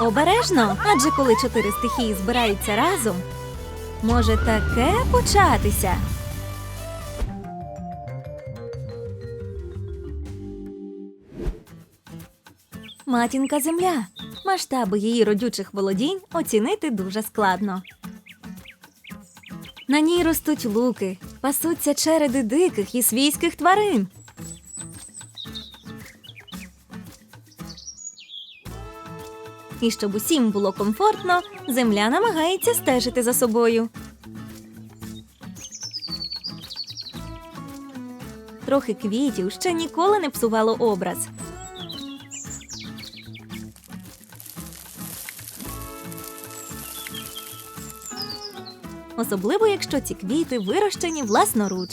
Обережно, адже коли чотири стихії збираються разом, може таке початися. Матінка земля. Масштаби її родючих володінь оцінити дуже складно. На ній ростуть луки, пасуться череди диких і свійських тварин. І щоб усім було комфортно, земля намагається стежити за собою. Трохи квітів ще ніколи не псувало образ. Особливо, якщо ці квіти вирощені власноруч.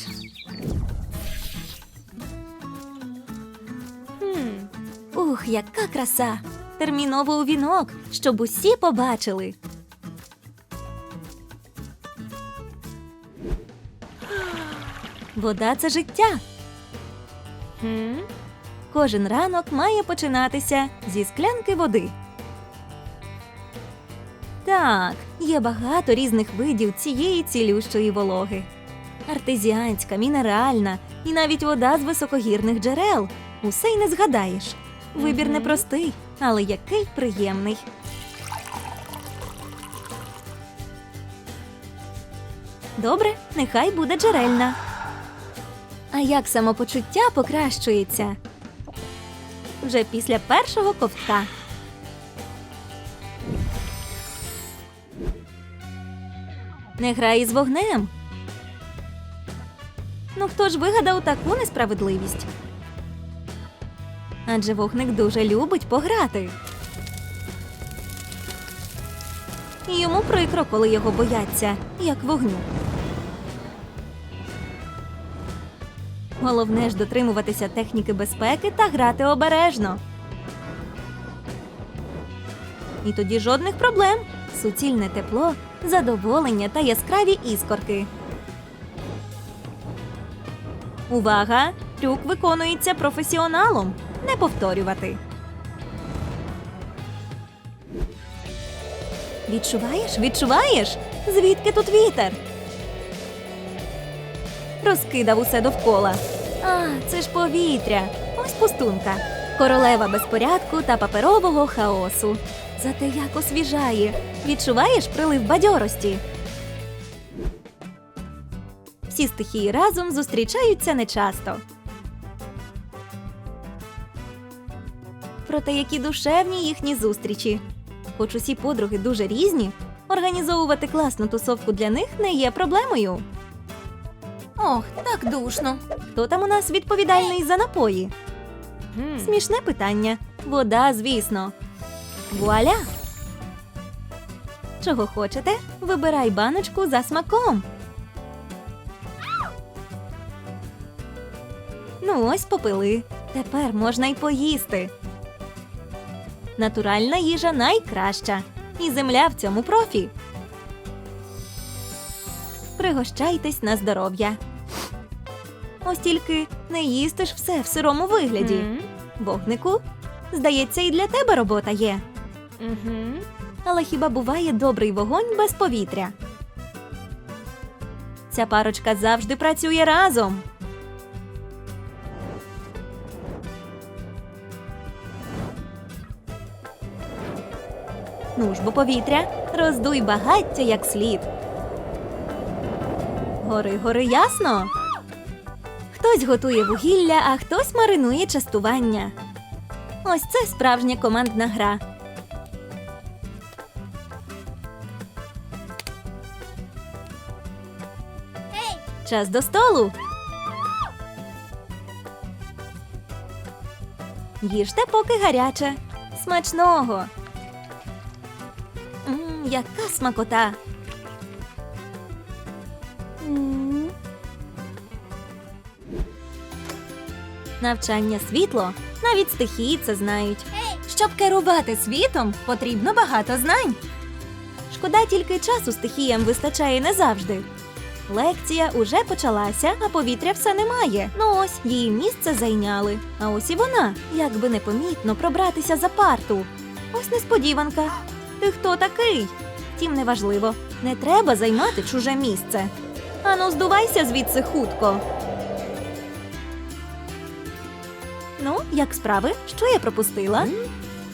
Ух, яка краса! Терміново у вінок, щоб усі побачили. Вода це життя. Кожен ранок має починатися зі склянки води. Так, є багато різних видів цієї цілющої вологи. Артезіанська, мінеральна і навіть вода з високогірних джерел. Усе й не згадаєш. Вибір непростий, але який приємний. Добре, нехай буде джерельна. А як самопочуття покращується? Вже після першого ковтка. Не грай із вогнем. Ну хто ж вигадав таку несправедливість? Адже вогник дуже любить пограти. Йому прикро, коли його бояться, як вогню. Головне ж дотримуватися техніки безпеки та грати обережно. І тоді жодних проблем. Суцільне тепло, задоволення та яскраві іскорки. Увага! Трюк виконується професіоналом. Не повторювати. Відчуваєш? Відчуваєш? Звідки тут вітер? Розкидав усе довкола. А, це ж повітря. Ось пустунка. Королева безпорядку та паперового хаосу. Зате як освіжає. Відчуваєш прилив бадьорості. Всі стихії разом зустрічаються нечасто. Проте які душевні їхні зустрічі. Хоч усі подруги дуже різні, організовувати класну тусовку для них не є проблемою. Ох, так душно. Хто там у нас відповідальний за напої? Смішне питання. Вода, звісно. Вуаля! Чого хочете? Вибирай баночку за смаком. Ну, ось попили. Тепер можна й поїсти. Натуральна їжа найкраща. І земля в цьому профі. Пригощайтесь на здоров'я. Ось тільки не їсти ж все в сирому вигляді. Вогнику, здається, і для тебе робота є. Але хіба буває добрий вогонь без повітря? Ця парочка завжди працює разом. Ну ж бо повітря, роздуй багаття як слід. Гори, гори ясно. Хтось готує вугілля, а хтось маринує частування. Ось це справжня командна гра. Час до столу. Їжте, поки гаряче. Смачного. Смакота. Навчання світло. Навіть стихії це знають. Щоб керувати світом, потрібно багато знань. Шкода, тільки часу стихіям вистачає не завжди. Лекція уже почалася, а повітря все немає. Ну ось її місце зайняли. А ось і вона, як би непомітно пробратися за парту. ось несподіванка. Ти хто такий? Втім, неважливо. Не треба займати чуже місце. Ану, здувайся звідси хутко. Ну, як справи? Що я пропустила?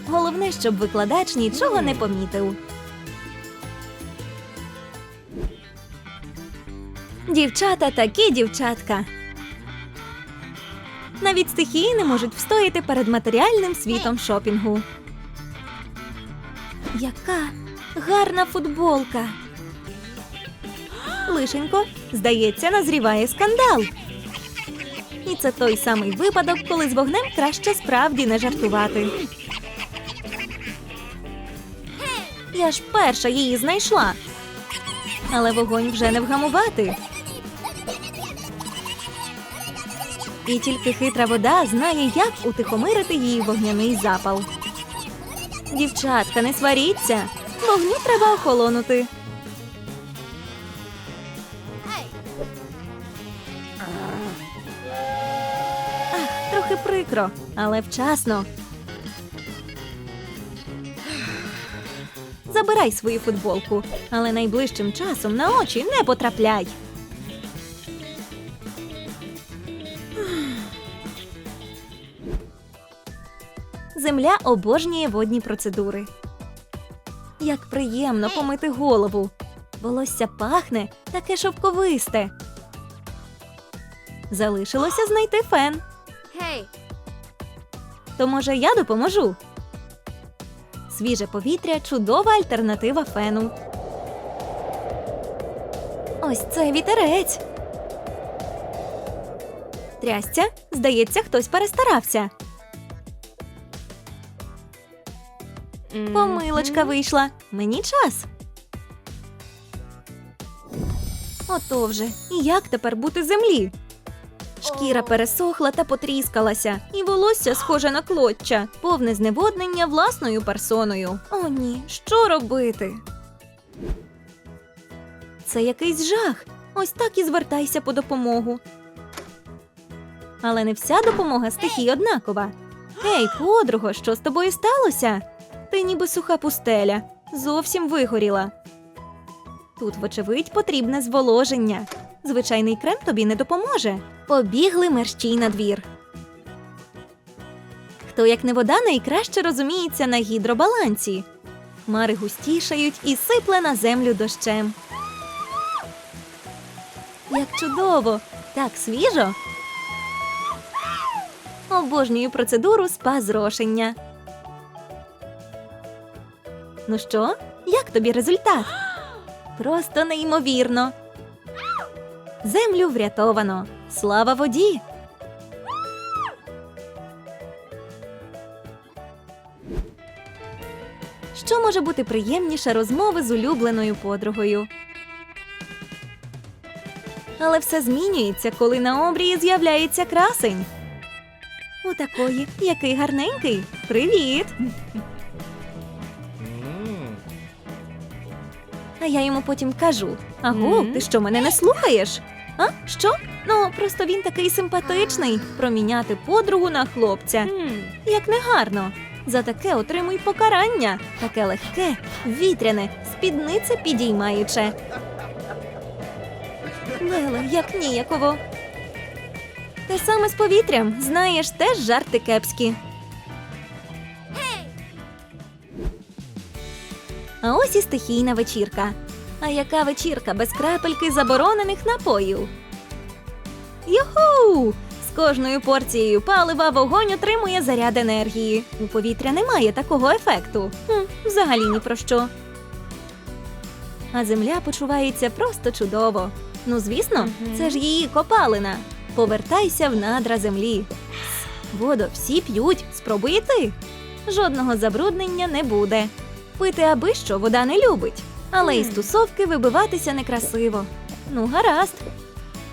Головне, щоб викладач нічого не помітив. Дівчата такі дівчатка. Навіть стихії не можуть встояти перед матеріальним світом шопінгу. Яка гарна футболка. Лишенько, здається, назріває скандал. І це той самий випадок, коли з вогнем краще справді не жартувати. Я ж перша її знайшла. Але вогонь вже не вгамувати. І тільки хитра вода знає, як утихомирити її вогняний запал. Дівчатка, не сваріться. Вогню треба охолонути. Ах, трохи прикро, але вчасно. Забирай свою футболку, але найближчим часом на очі не потрапляй. Земля обожнює водні процедури. Як приємно помити голову. Волосся пахне таке шовковисте. Залишилося знайти фен. Hey, То може я допоможу? Свіже повітря чудова альтернатива фену. Ось це вітерець. Трясця, здається, хтось перестарався. Помилочка вийшла. Мені час. Ото вже. І як тепер бути землі? Шкіра пересохла та потріскалася, і волосся схоже на клоччя, повне зневоднення власною персоною. О, ні, що робити? Це якийсь жах. Ось так і звертайся по допомогу. Але не вся допомога стихій однакова. Гей, подруго, що з тобою сталося? Ти ніби суха пустеля, зовсім вигоріла. Тут, вочевидь, потрібне зволоження. Звичайний крем тобі не допоможе. Побігли мерщій на двір. Хто, як не вода, найкраще розуміється на гідробалансі. Хмари густішають і сипле на землю дощем. Як чудово! Так свіжо. Обожнюю процедуру спа зрошення. Ну що, як тобі результат? Просто неймовірно. Землю врятовано. Слава воді. Що може бути приємніше розмови з улюбленою подругою? Але все змінюється, коли на обрії з'являється красень. У такої, який гарненький. Привіт! А я йому потім кажу: Аго, ти що мене не слухаєш? А що? Ну, просто він такий симпатичний. Проміняти подругу на хлопця. Як негарно. За таке отримуй покарання. Таке легке, вітряне, спіднице підіймаюче. Леле, як ніяково. Те саме з повітрям, знаєш, теж жарти кепські. А ось і стихійна вечірка. А яка вечірка без крапельки заборонених напоїв? Юху! З кожною порцією палива вогонь отримує заряд енергії. У повітря немає такого ефекту. Хм, взагалі ні про що. А земля почувається просто чудово. Ну, звісно, це ж її копалина. Повертайся в надра землі. Воду всі п'ють, спробуй і ти. Жодного забруднення не буде. Пити аби що вода не любить, але із тусовки вибиватися некрасиво. Ну, гаразд.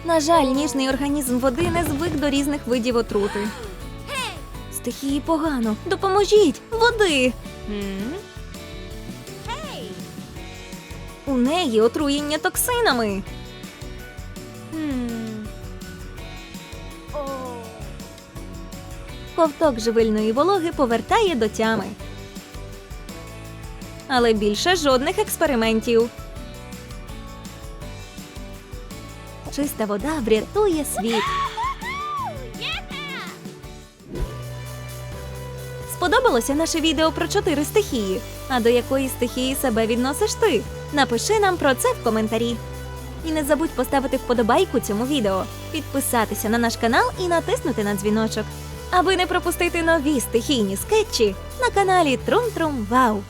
На жаль, ніжний організм води не звик до різних видів отрути. Стихії погано. Допоможіть! Води! У неї отруєння токсинами. Ковток живильної вологи повертає до тями. Але більше жодних експериментів. Чиста вода врятує світ. Сподобалося наше відео про чотири стихії. А до якої стихії себе відносиш ти? Напиши нам про це в коментарі. І не забудь поставити вподобайку цьому відео, підписатися на наш канал і натиснути на дзвіночок, аби не пропустити нові стихійні скетчі на каналі Трум Трум Вау.